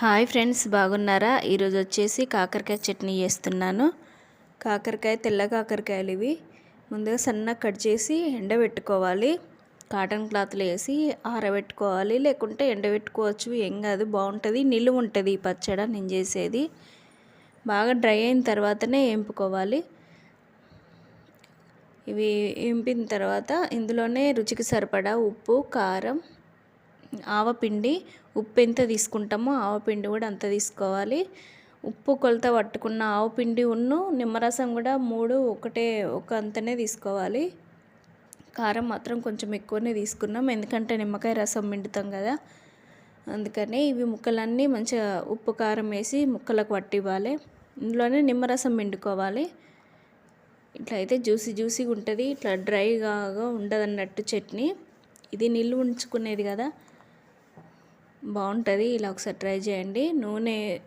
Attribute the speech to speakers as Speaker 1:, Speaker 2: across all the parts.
Speaker 1: Hi friends బాగున్నారా? ఈరోజు వచ్చేసి కాకరకాయ చట్నీ చేస్తున్నాను. కాకరకాయ తెల్ల కాకరకాయలు ఇవి. ముందుగా సన్నగా కట్ చేసి ఎండబెట్టుకోవాలి. కాటన్ క్లాత్లో వేసి ఆరబెట్టుకోవాలి. లేకుంటే ఎండబెట్టుకోవచ్చు. ఏం కాదు బాగుంటుంది. నిలువ ఉంటుంది ఈ పచ్చడి నేను చేసేది. బాగా డ్రై అయిన తర్వాతనే వేంపుకోవాలి ఇవి వేంపిన తర్వాత ఇందులోనే రుచికి సరిపడా ఉప్పు కారం ఆవపిండి ఉప్పు ఎంత తీసుకుంటామో ఆవపిండి కూడా అంత తీసుకోవాలి. ఉప్పు కొలత పట్టుకున్న ఆవపిండి ఉన్ను నిమ్మరసం కూడా మూడు ఒకటే ఒక అంతనే తీసుకోవాలి. కారం మాత్రం కొంచెం ఎక్కువనే తీసుకున్నాం. ఎందుకంటే నిమ్మకాయ రసం మిండుతాం కదా. అందుకని ఇవి ముక్కలన్నీ మంచిగా ఉప్పు కారం వేసి ముక్కలకు పట్టివ్వాలి. ఇందులోనే నిమ్మరసం మిండుకోవాలి. ఇట్లా అయితే జ్యూసీ జ్యూసీగా ఉంటుంది. ఇట్లా డ్రైగా ఉండదన్నట్టు చట్నీ. ఇది నిల్వ ఉంచుకునేది కదా. బాగుంటుంది. ఇలా ఒకసారి ట్రై చేయండి. నూనె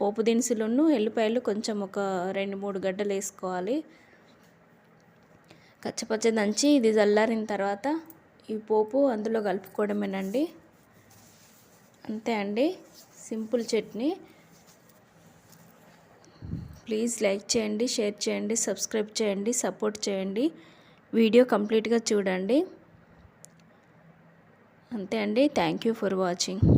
Speaker 1: పోపు దినుసులను ఎల్లిపాయలు కొంచెం ఒక రెండు మూడు గడ్డలు వేసుకోవాలి. కచ్చపచ్చ దంచి ఇది చల్లారిన తర్వాత ఈ పోపు అందులో కలుపుకోవడమేనండి. అంతే అండి. సింపుల్ చట్నీ. ప్లీజ్ లైక్ చేయండి షేర్ చేయండి సబ్స్క్రైబ్ చేయండి సపోర్ట్ చేయండి. వీడియో కంప్లీట్గా చూడండి. అంతే అండి. Thank you for watching.